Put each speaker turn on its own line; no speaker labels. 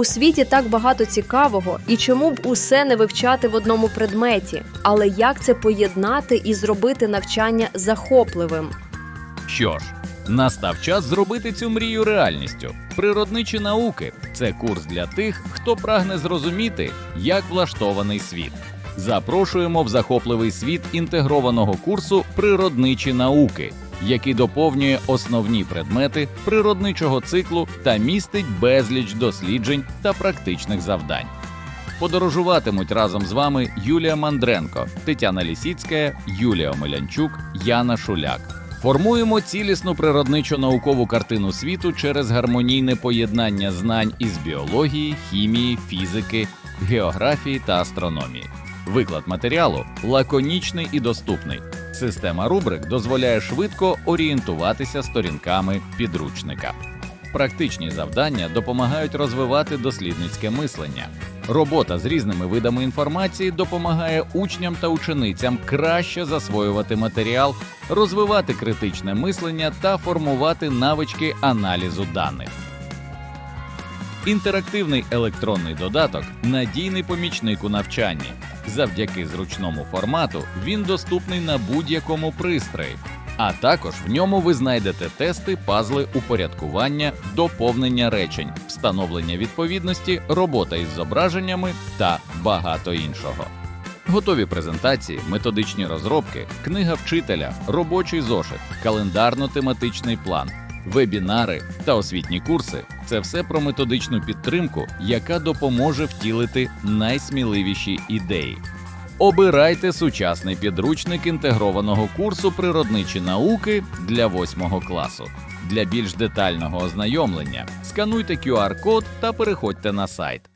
У світі так багато цікавого, і чому б усе не вивчати в одному предметі? Але як це поєднати і зробити навчання захопливим?
Що ж, настав час зробити цю мрію реальністю. Природничі науки це курс для тих, хто прагне зрозуміти, як влаштований світ. Запрошуємо в захопливий світ інтегрованого курсу Природничі науки, який доповнює основні предмети природничого циклу та містить безліч досліджень та практичних завдань. Подорожуватимуть разом з вами Юлія Мандренко, Тетяна Лісіцька, Юлія Омелянчук, Яна Шуляк. Формуємо цілісну природничо-наукову картину світу через гармонійне поєднання знань із біології, хімії, фізики, географії та астрономії. Виклад матеріалу лаконічний і доступний. Система рубрик дозволяє швидко орієнтуватися сторінками підручника. Практичні завдання допомагають розвивати дослідницьке мислення. Робота з різними видами інформації допомагає учням та ученицям краще засвоювати матеріал, розвивати критичне мислення та формувати навички аналізу даних. Інтерактивний електронний додаток надійний помічник у навчанні. Завдяки зручному формату він доступний на будь-якому пристрої. А також в ньому ви знайдете тести, пазли, упорядкування, доповнення речень, встановлення відповідності, робота із зображеннями та багато іншого. Готові презентації, методичні розробки, книга вчителя, робочий зошит, календарно-тематичний план, вебінари та освітні курси це все про методичну підтримку, яка допоможе втілити найсміливіші ідеї. Обирайте сучасний підручник інтегрованого курсу природничі науки для 8 класу. Для більш детального ознайомлення скануйте QR-код та переходьте на сайт.